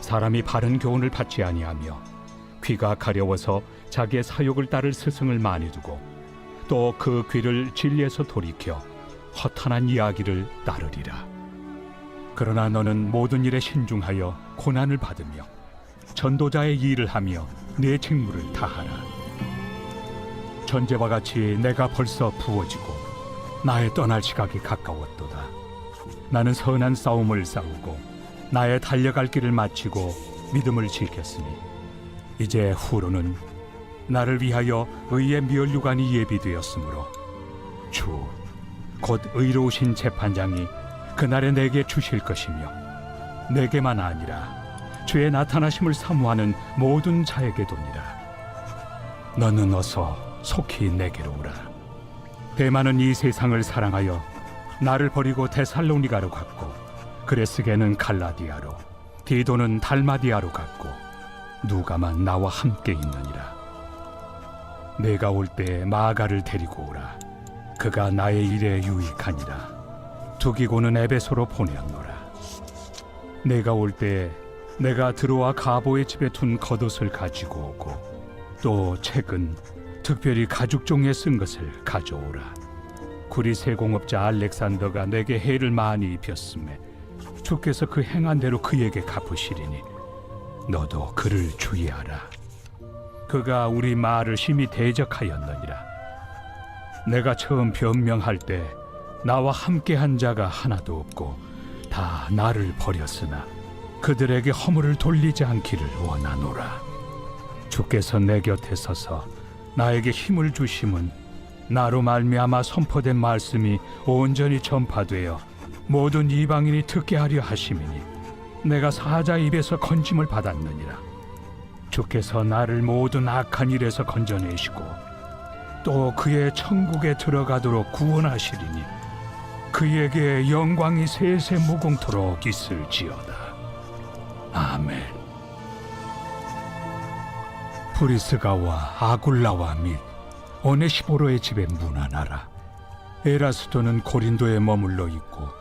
사람이 바른 교훈을 받지 아니하며 귀가 가려워서 자기의 사욕을 따를 스승을 많이 두고 또 그 귀를 진리에서 돌이켜 허탄한 이야기를 따르리라. 그러나 너는 모든 일에 신중하여 고난을 받으며 전도자의 일을 하며 내 직무를 다하라. 전제와 같이 내가 벌써 부어지고 나의 떠날 시각이 가까웠도다. 나는 선한 싸움을 싸우고 나의 달려갈 길을 마치고 믿음을 지켰으니 이제 후로는 나를 위하여 의의 면류관이 예비되었으므로 주 곧 의로우신 재판장이 그날에 내게 주실 것이며 내게만 아니라 주의 나타나심을 사모하는 모든 자에게도니라 너는 어서 속히 내게로 오라. 대만은 이 세상을 사랑하여 나를 버리고 데살로니가로 갔고 그레스게는 갈라디아로 디도는 달마디아로 갔고 누가만 나와 함께 있느니라. 내가 올때 마가를 데리고 오라. 그가 나의 일에 유익하니라. 두기고는 에베소로 보내었노라. 내가 올때 내가 들어와 가보의 집에 둔 겉옷을 가지고 오고 또 책은 특별히 가죽종에 쓴 것을 가져오라. 구리 세공업자 알렉산더가 내게 해를 많이 입혔음에 주께서 그 행한 대로 그에게 갚으시리니 너도 그를 주의하라. 그가 우리 말을 심히 대적하였느니라. 내가 처음 변명할 때 나와 함께한 자가 하나도 없고 다 나를 버렸으나 그들에게 허물을 돌리지 않기를 원하노라. 주께서 내 곁에 서서 나에게 힘을 주심은 나로 말미암아 선포된 말씀이 온전히 전파되어 모든 이방인이 듣게 하려 하심이니 내가 사자 입에서 건짐을 받았느니라. 주께서 나를 모든 악한 일에서 건져내시고 또 그의 천국에 들어가도록 구원하시리니 그에게 영광이 세세 무궁토록 있을지어다. 아멘. 프리스가와 아굴라와 및 오네시보로의 집에 문안하라. 에라스도는 고린도에 머물러 있고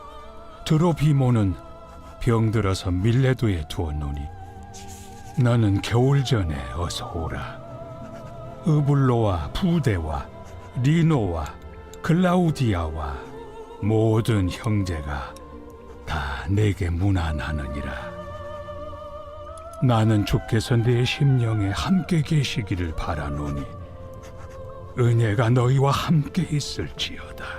드로비모는 병들어서 밀레도에 두었노니 너는 겨울 전에 어서 오라. 으블로와 부대와 리노와 글라우디아와 모든 형제가 다 내게 문안하느니라. 나는 주께서 내 심령에 함께 계시기를 바라노니 은혜가 너희와 함께 있을지어다.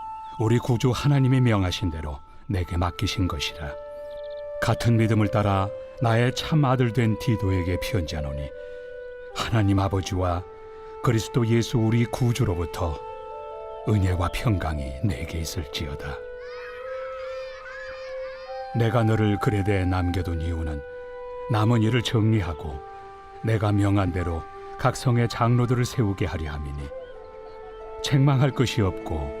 우리 구주 하나님이 명하신 대로 내게 맡기신 것이라. 같은 믿음을 따라 나의 참 아들 된 디도에게 편지하노니 하나님 아버지와 그리스도 예수 우리 구주로부터 은혜와 평강이 내게 있을지어다. 내가 너를 그레대에 남겨둔 이유는 남은 일을 정리하고 내가 명한 대로 각 성의 장로들을 세우게 하려 함이니 책망할 것이 없고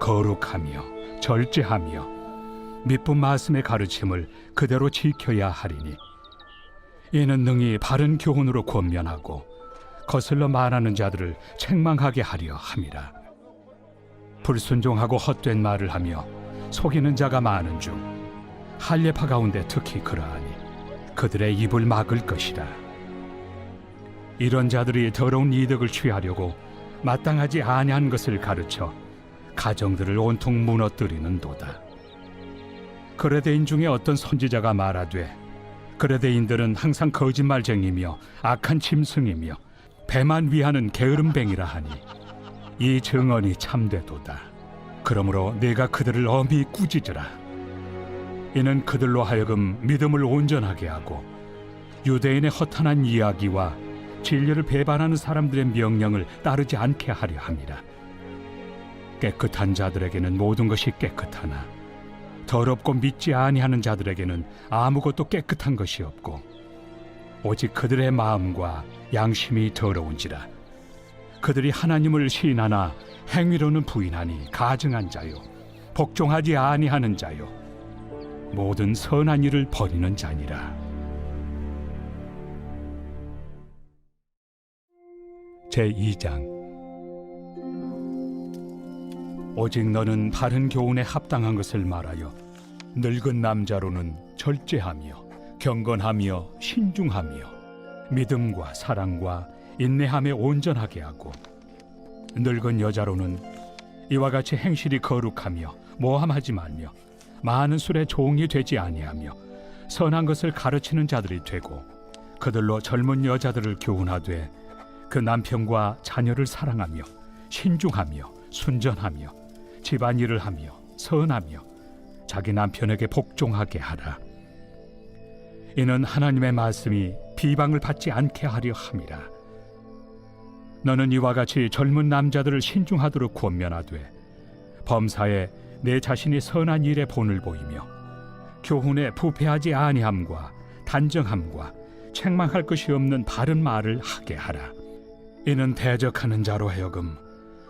거룩하며 절제하며 미쁜 말씀의 가르침을 그대로 지켜야 하리니 이는 능히 바른 교훈으로 권면하고 거슬러 말하는 자들을 책망하게 하려 함이라. 불순종하고 헛된 말을 하며 속이는 자가 많은 중 할례파 가운데 특히 그러하니 그들의 입을 막을 것이라. 이런 자들이 더러운 이득을 취하려고 마땅하지 아니한 것을 가르쳐 가정들을 온통 무너뜨리는도다 그레데인 중에 어떤 선지자가 말하되 그레데인들은 항상 거짓말쟁이며 악한 짐승이며 배만 위하는 게으름뱅이라 하니 이 증언이 참되도다. 그러므로 내가 그들을 엄히 꾸짖으라. 이는 그들로 하여금 믿음을 온전하게 하고 유대인의 허탄한 이야기와 진리를 배반하는 사람들의 명령을 따르지 않게 하려 함이라. 깨끗한 자들에게는 모든 것이 깨끗하나 더럽고 믿지 아니하는 자들에게는 아무것도 깨끗한 것이 없고 오직 그들의 마음과 양심이 더러운지라. 그들이 하나님을 시인하나 행위로는 부인하니 가증한 자요 복종하지 아니하는 자요 모든 선한 일을 버리는 자니라. 제 2장 오직 너는 바른 교훈에 합당한 것을 말하여 늙은 남자로는 절제하며 경건하며 신중하며 믿음과 사랑과 인내함에 온전하게 하고 늙은 여자로는 이와 같이 행실이 거룩하며 모함하지 말며 많은 술에 종이 되지 아니하며 선한 것을 가르치는 자들이 되고 그들로 젊은 여자들을 교훈하되 그 남편과 자녀를 사랑하며 신중하며 순전하며 집안일을 하며 선하며 자기 남편에게 복종하게 하라. 이는 하나님의 말씀이 비방을 받지 않게 하려 함이라. 너는 이와 같이 젊은 남자들을 신중하도록 권면하되 범사에 내 자신이 선한 일에 본을 보이며 교훈에 부패하지 아니함과 단정함과 책망할 것이 없는 바른 말을 하게 하라. 이는 대적하는 자로 하여금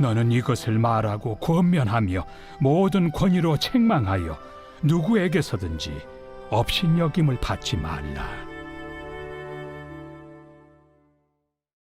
너는 이것을 말하고 권면하며 모든 권위로 책망하여 누구에게서든지 업신여김을 받지 말라.